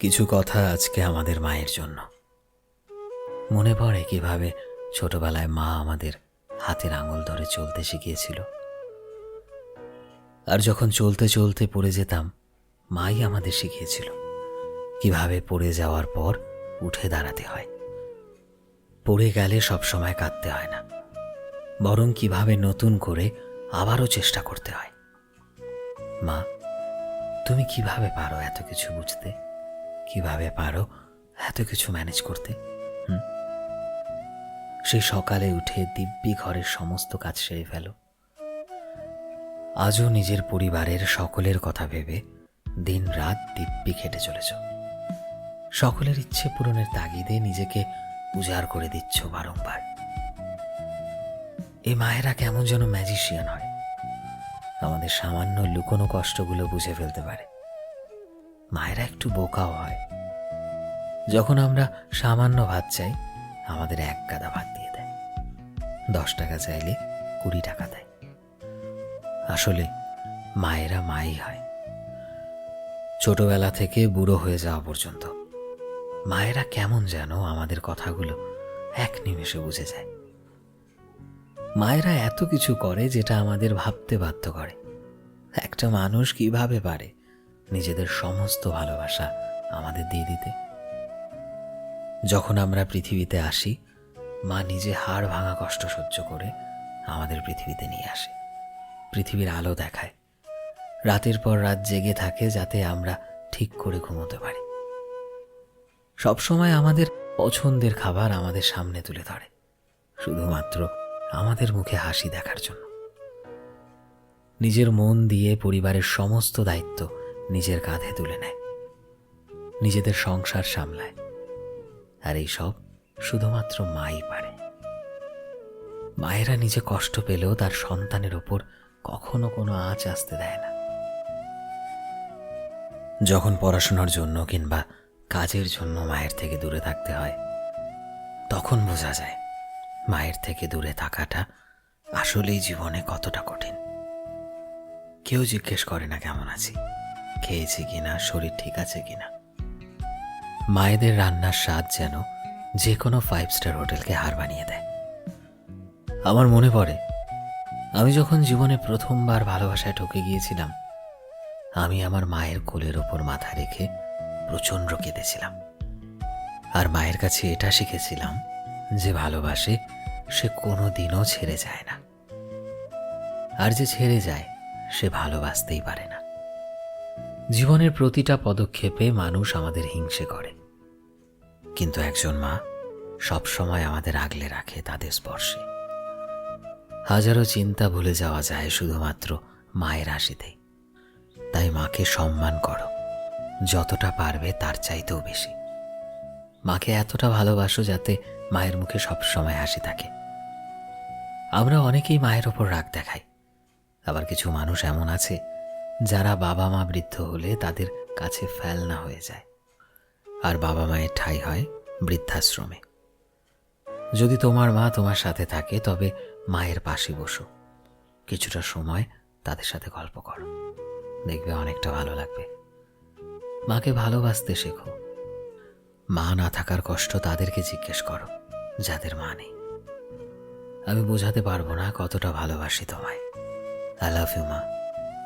কিছু কথা আজকে আমাদের মায়ের জন্য। মনে পড়ে কীভাবে ছোটবেলায় মা আমাদের হাতের আঙুল ধরে চলতে শিখিয়েছিল। আর যখন চলতে চলতে পড়ে যেতাম, মাই আমাদের শিখিয়েছিল কীভাবে পড়ে যাওয়ার পর উঠে দাঁড়াতে হয়। পড়ে গেলে সবসময় কাঁদতে হয় না, বরং কীভাবে নতুন করে আবারও চেষ্টা করতে হয়। মা, তুমি কীভাবে পারো এত কিছু বুঝতে? কীভাবে পারো এত কিছু ম্যানেজ করতে? হুম? সেই সকালে উঠে দিব্যি ঘরের সমস্ত কাজ সেরে ফেলো। আজও নিজের পরিবারের সকলের কথা ভেবে দিন রাত দিব্যি খেটে চলেছ। সকলের ইচ্ছে পূরণের তাগিদে নিজেকে উজাড় করে দিচ্ছ বারংবার। এই মায়েরা কেমন যেন ম্যাজিশিয়ান হয়। আমাদের সামান্য লুকোনো কষ্টগুলো বুঝে ফেলতে পারে। মায়েরা একটু বোকাও হয়। যখন আমরা সামান্য ভাত চাই, আমাদের এক গাদা ভাত দিয়ে দেয়। দশ টাকা চাইলে কুড়ি টাকা দেয়। আসলে মায়েরা মাই হয়। ছোটবেলা থেকে বুড়ো হয়ে যাওয়া পর্যন্ত মায়েরা কেমন যেন আমাদের কথাগুলো এক নিমেষে বুঝে যায়। মায়েরা এত কিছু করে যেটা আমাদের ভাবতে বাধ্য করে। একটা মানুষ কীভাবে পারে? নিজেদের সমস্ত ভালোবাসা আমাদের দিয়ে দিতে। যখন আমরা পৃথিবীতে আসি, মা নিজে হাড় ভাঙা কষ্ট সহ্য করে আমাদের পৃথিবীতে নিয়ে আসে। পৃথিবীর আলো দেখায়। রাতের পর রাত জেগে থাকে যাতে আমরা ঠিক করে ঘুমোতে পারি। সবসময় আমাদের পছন্দের খাবার আমাদের সামনে তুলে ধরে, শুধুমাত্র আমাদের মুখে হাসি দেখার জন্য। নিজের মন দিয়ে পরিবারের সমস্ত দায়িত্ব নিজের কাঁধে তুলে নেয়। নিজেদের সংসার সামলায়। আর এই সব শুধুমাত্র মাই পারে। মায়েরা নিজে কষ্ট পেলেও তার সন্তানের ওপর কখনো কোনো আঁচ আসতে দেয় না। যখন পড়াশোনার জন্য কিংবা কাজের জন্য মায়ের থেকে দূরে থাকতে হয়, তখন বোঝা যায় মায়ের থেকে দূরে থাকাটা আসলেই জীবনে কতটা কঠিন। কেউ জিজ্ঞেস করে না কেমন আছি। খেয়েছি কিনা, শরীর ঠিক আছে কিনা। মায়েদের রান্নার স্বাদ যেন যে কোনো ফাইভ স্টার হোটেলকে হার বানিয়ে দেয়। আমার মনে পড়ে, আমি যখন জীবনে প্রথমবার ভালোবাসায় ঠকে গিয়েছিলাম, আমি আমার মায়ের কোলের ওপর মাথা রেখে প্রচণ্ড কেঁদেছিলাম। আর মায়ের কাছে এটা শিখেছিলাম যে ভালোবাসে সে কোনো দিনও ছেড়ে যায় না। আর যে ছেড়ে যায়, সে ভালোবাসতেই পারে না। জীবনের প্রতিটা পদক্ষেপে মানুষ আমাদের হিংসে করে। কিন্তু একজন মা সব সময় আমাদের আগলে রাখে তাদের স্পর্শে। হাজারো চিন্তা ভুলে যাওয়া যায় শুধুমাত্র মায়ের হাসিতেই তাই মাকে সম্মান করো। যতটা পারবে তার চাইতেও বেশি। মাকে এতটা ভালোবাসো যাতে মায়ের মুখে সবসময় হাসি থাকে। আমরা অনেকেই মায়ের ওপর রাগ দেখাই। আবার কিছু মানুষ এমন আছে যারা বাবা মা বৃদ্ধ হলে তাদের কাছে ফেলনা হয়ে যায়। আর বাবা মায়ের ঠাই হয় বৃদ্ধাশ্রমে। যদি তোমার মা তোমার সাথে থাকে, তবে মায়ের পাশে বসো। কিছুটা সময় তাদের সাথে গল্প করো। দেখবে অনেকটা ভালো লাগবে। মাকে ভালোবাসতে শেখো। মা না থাকার কষ্ট তাদেরকে জিজ্ঞেস করো, যাদের মা নেই। আমি বোঝাতে পারব না কতটা ভালোবাসি তোমায়। আই লাভ ইউ মা।